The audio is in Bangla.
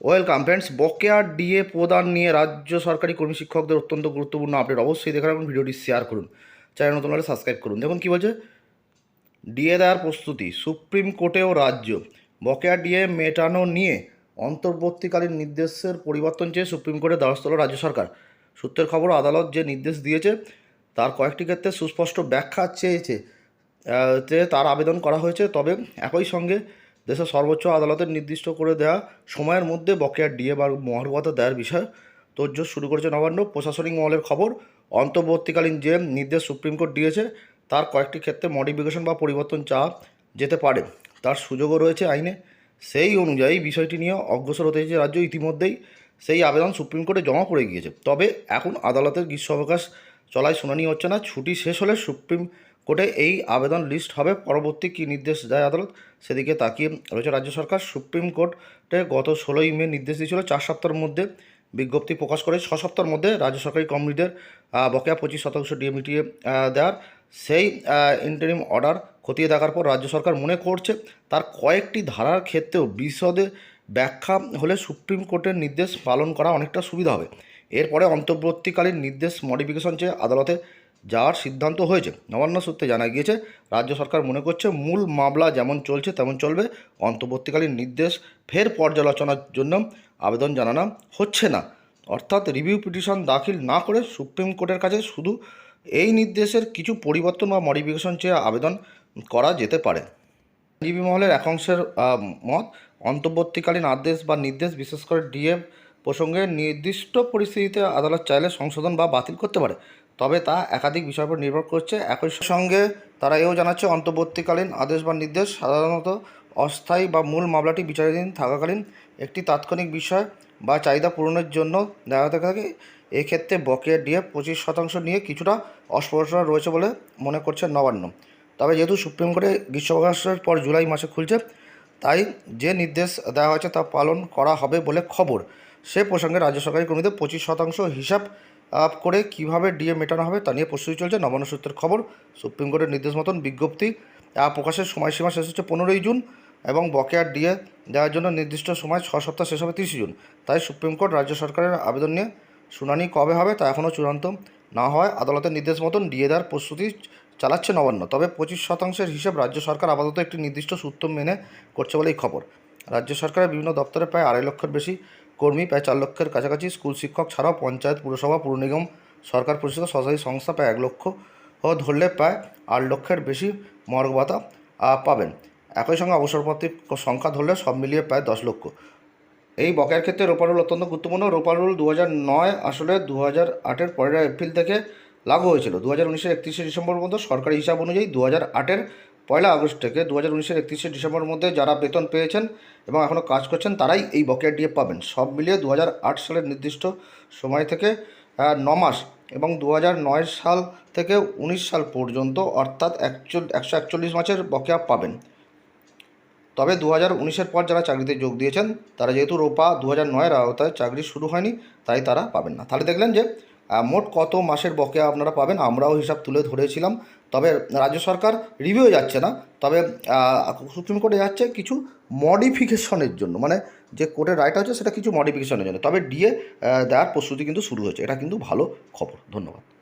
ওয়েলকাম ফ্রেন্ডস, বকেয়া ডিএ প্রদান নিয়ে রাজ্য সরকারি কর্মী শিক্ষকদের অত্যন্ত গুরুত্বপূর্ণ আপডেট অবশ্যই দেখে রাখুন, ভিডিওটি শেয়ার করুন। চ্যানেল নতুন হলে সাবস্ক্রাইব করুন। দেখুন কী বলছে? ডিএ দেওয়ার প্রস্তুতি, সুপ্রিম কোর্টেও রাজ্য বকেয়া ডিএ মেটানো নিয়ে অন্তর্বর্তীকালীন নির্দেশের পরিবর্তন চেয়ে সুপ্রিম কোর্টে দ্বারস্থ রাজ্য সরকার। সূত্রের খবর, আদালত যে নির্দেশ দিয়েছে, তার কয়েকটি ক্ষেত্রে সুস্পষ্ট ব্যাখ্যা চেয়েছে তার আবেদন করা হয়েছে, তবে একই সঙ্গে দেশের সর্বোচ্চ আদালতের নির্দিষ্ট করে দেওয়া সময়ের মধ্যে বকেয়া ডিএ বা মহার্গতা দেওয়ার বিষয়ে তোড়জোড় শুরু করেছে নবান্ন। প্রশাসনিক মহলের খবর, অন্তর্বর্তীকালীন যে নির্দেশ সুপ্রিম কোর্ট দিয়েছে, তার কয়েকটি ক্ষেত্রে মডিফিকেশন বা পরিবর্তন চাওয়া যেতে পারে। তার সুযোগও রয়েছে আইনে। সেই অনুযায়ী বিষয়টি নিয়ে অগ্রসর হতে চেয়েছে রাজ্য ইতিমধ্যেই। সেই আবেদন সুপ্রিম কোর্টে জমা পড়ে গিয়েছে। তবে এখন আদালতের গ্রীষ্মাবকাশ চলায় শুনানি হচ্ছে না। ছুটি শেষ হলে সুপ্রিম কোর্টে এই আবেদন লিস্ট হবে। পরবর্তী কী নির্দেশ দেয় আদালত? সেদিকে তাকিয়ে রয়েছে রাজ্য সরকার। সুপ্রিম কোর্টে গত ষোলোই মে নির্দেশ দিয়েছিল চার সপ্তাহের মধ্যে বিজ্ঞপ্তি প্রকাশ করে ছ সপ্তাহের মধ্যে রাজ্য সরকারি আহ, বকেয়া পঁচিশ শতাংশ ডিএ মিটিয়ে দেওয়ার। সেই ইন্টারিম অর্ডার খতিয়ে দেখার পর রাজ্য সরকার মনে করছে তার কয়েকটি ধারার ক্ষেত্রেও বিশদে ব্যাখ্যা হলে সুপ্রিম কোর্টের নির্দেশ পালন করা অনেকটা সুবিধা হবে। এরপরে অন্তর্বর্তীকালীন নির্দেশ মডিফিকেশন চেয়ে আদালতে যাওয়ার সিদ্ধান্ত হয়েছে। নবান্ন সূত্রে জানা গিয়েছে, রাজ্য সরকার মনে করছে মূল মামলা যেমন চলছে তেমন চলবে। অন্তর্বর্তীকালীন নির্দেশ ফের পর্যালোচনার জন্য আবেদন জানানো হচ্ছে না। অর্থাৎ রিভিউ পিটিশন দাখিল না করে সুপ্রিম কোর্টের কাছে শুধু এই নির্দেশের কিছু পরিবর্তন বা মডিফিকেশন চেয়ে আবেদন করা যেতে পারে। আইনজীবী মহলের একাংশের মত, অন্তর্বর্তীকালীন আদেশ বা নির্দেশ, বিশেষ করে ডিএ প্রসঙ্গে নির্দিষ্ট পরিস্থিতিতে আদালত চাইলে সংশোধন বা বাতিল করতে পারে, তবে তা একাধিক বিষয়ের উপর নির্ভর করছে একই সঙ্গে। তারা এও জানাচ্ছে, অন্তর্বর্তীকালীন আদেশ বা নির্দেশ সাধারণত অস্থায়ী বা মূল মামলাটি বিচারাধীন থাকাকালীন একটি তাৎক্ষণিক বিষয় বা চাহিদা পূরণের জন্য হতে থাকে। এক্ষেত্রে বকেয়া ডিএ পঁচিশ শতাংশ নিয়ে কিছুটা অস্পষ্টতা রয়েছে বলে মনে করছে নবান্ন। তবে যেহেতু সুপ্রিম কোর্টে গ্রীষ্মাবকাশের পর জুলাই মাসে খুলছে, তাই যে নির্দেশ দেওয়া হয়েছে তা পালন করা হবে বলে খবর। সে প্রসঙ্গে রাজ্য সরকারি কর্মীদের পঁচিশ শতাংশ হিসাব আহ, করে কীভাবে ডিএ মেটানো হবে তা নিয়ে প্রস্তুতি চলছে নবান্ন সূত্রের খবর। সুপ্রিম কোর্টের নির্দেশ মতন বিজ্ঞপ্তি প্রকাশের সময়সীমা শেষ হচ্ছে পনেরোই জুন এবং বকেয়া ডিএ দেওয়ার জন্য নির্দিষ্ট সময় ছ সপ্তাহ শেষ হবে তিরিশে জুন। তাই সুপ্রিম কোর্ট রাজ্য সরকারের আবেদন নিয়ে শুনানি কবে হবে তা এখনও চূড়ান্ত না হয় আদালতের নির্দেশ মতন ডিএ দেওয়ার প্রস্তুতি চালাচ্ছে নবান্ন। তবে পঁচিশ শতাংশের হিসাব রাজ্য সরকার আপাতত একটি নির্দিষ্ট সূত্র মেনে করছে বলেই খবর। রাজ্য সরকারের বিভিন্ন দপ্তরে প্রায় আড়াই লক্ষের বেশি কর্মী প্রায় চার লক্ষের কাছাকাছি স্কুল শিক্ষক ছাড়াও পঞ্চায়েত, পুরসভা, পুর নিগম, সরকার পরিষদ সরকারি সংস্থা প্রায় এক লক্ষ। ও ধরলে প্রায় আট লক্ষের বেশি মর্গ ভাতা পাবেন। একই সঙ্গে অবসরপ্রাপ্তির সংখ্যা ধরলে সব মিলিয়ে প্রায় দশ লক্ষ। এই বকেয়ার ক্ষেত্রে রোপার রুল অত্যন্ত গুরুত্বপূর্ণ। রোপার রুল দু নয় আসলে দু হাজার আটের পরের এপ্রিল থেকে লাগু হয়েছিল। দু হাজার উনিশের একত্রিশে ডিসেম্বর পর্যন্ত সরকারি হিসাব অনুযায়ী দু হাজার আটের পয়লা আগস্ট থেকে দু হাজার উনিশের একত্রিশে ডিসেম্বরের মধ্যে যারা বেতন পেয়েছেন এবং এখনও কাজ করছেন, তারাই এই বকেয়া ডিএ পাবেন। সব মিলিয়ে দু হাজার আট সালের নির্দিষ্ট সময় থেকে ন মাস এবং দু হাজার নয় সাল থেকে উনিশ সাল পর্যন্ত অর্থাৎ একশো একচল্লিশ মাসের বকেয়া পাবেন। তবে দু হাজার উনিশের পর যারা চাকরিতে যোগ দিয়েছেন, তারা যেহেতু রোপা দু হাজার নয়ের আওতায় চাকরি শুরু হয়নি, তাই তারা পাবেন না। তাহলে দেখলেন যে মোট কত মাসের বকেয়া আপনারা পাবেন আমরাও হিসাব তুলে ধরেছিলাম। তবে রাজ্য সরকার রিভিউ যাচ্ছে না। তবে সুপ্রিম কোর্টে যাচ্ছে কিছু মডিফিকেশনের জন্য। মানে যে কোর্টের রায়টা হচ্ছে সেটা কিছু মডিফিকেশনের জন্য। তবে ডিএ দেওয়ার প্রস্তুতি কিন্তু শুরু হয়েছে। এটা কিন্তু ভালো খবর। ধন্যবাদ।